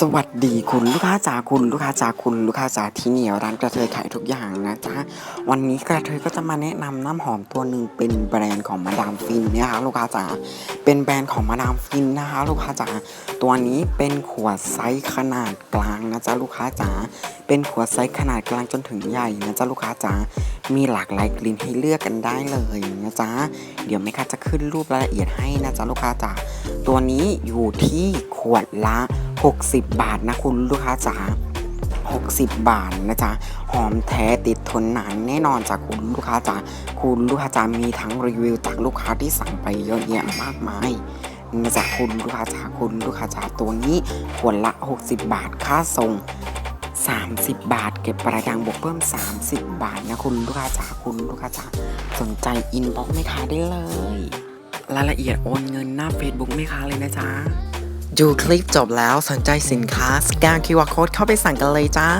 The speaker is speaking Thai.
สวัสดีคุณลูกค้าจ๋าคุณลูกค้าจ๋าคุณลูกค้าจ๋าที่นี่ร้านกระเทยขายทุกอย่างนะจ๊ะวันนี้กระเทยก็จะมาแนะนำน้ำหอมตัวหนึ่งเป็นแบรนด์ของมาดามฟินนี่ยค่ะลูกค้าจ๋าเป็นแบรนด์ของมาดามฟินนะคะ ลูกค้าจ๋าตัวนี้เป็นขวดไซส์ขนาดกลางนะจ๊ะลูกค้าจ๋าเป็นขวดไซส์ขนาดกลางจนถึงใหญ่นะจ๊ะลูกค้าจ๋ามีหลากหลายกลิ่นให้เลือกกันได้เลยนะจ๊ะเดี๋ยวแม่ค้าจะขึ้นรูปรายละเอียดให้นะจ๊ะลูกค้าจ๋าตัวนี้อยู่ที่ขวดละ 60 บาทนะคุณลูกค้าจ๋า60 บาทนะจ๊ะ หอมแท้ติดทนนานแน่นอนจากคุณลูกค้าจ๋าคุณลูกค้าจ๋ามีทั้งรีวิวจากลูกค้าที่สั่งไปเยอะแยะมากมายนะจ๊ะคุณลูกค้าจ๋าคุณลูกค้าจ๋าตัวนี้ขวดละ 60 บาทค่าส่ง 30 บาท เก็บปลายทางบวกเพิ่ม 30 บาทนะคุณลูกค้าจ๋าคุณลูกค้าจ๋าสนใจอินบ็อกซ์แม่ค้าได้เลย รายละเอียดโอนเงินหน้า Facebook แม่ค้าเลยนะจ๊ะ ดูคลิปจบแล้วสนใจสินค้าสแกนคิวอาร์โค้ดเข้าไปสั่งกันเลยจ้า